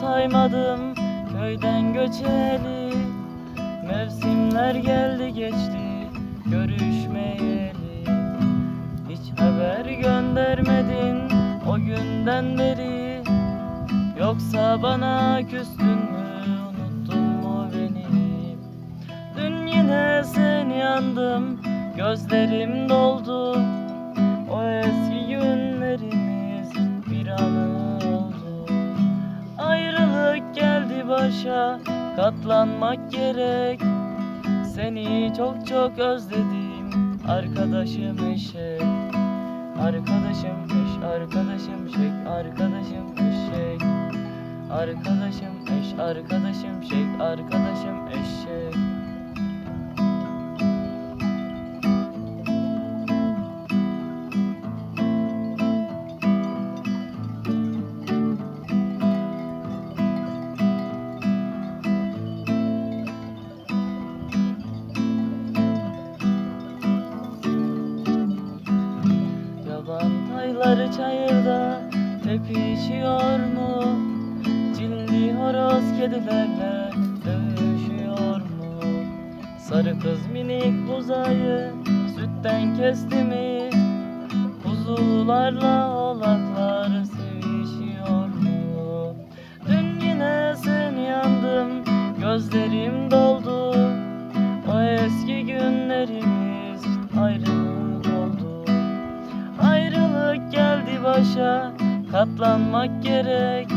saymadım köyden göçeli. Mevsimler geldi geçti görüşmeyeli. Hiç haber göndermedin o günden beri. Yoksa bana küstün mü unuttun mu beni? Dün yine seni andım gözlerim doldu başa katlanmak gerek. Seni çok çok özledim arkadaşım eşek. Arkadaşım eş, arkadaşım şek, arkadaşım eşek. Arkadaşım eş, arkadaşım şek, arkadaşım eşek Tayları çayırda tepişiyor mu? Cilli horoz kedilerle dövüşüyor mu? Sarı kız minik buzayı sütten kesti mi? Kuzularla oğlaklar sevişiyor mu? Dün yine seni yandım, gözlerim doldu O eski günlerimiz Ayrılık geldi başa katlanmak gerek.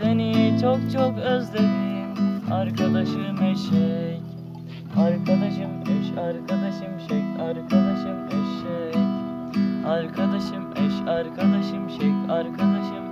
Seni çok çok özledim arkadaşım eşek. Arkadaşım eş arkadaşım şek arkadaşım eşek. Arkadaşım eş arkadaşım şek arkadaşım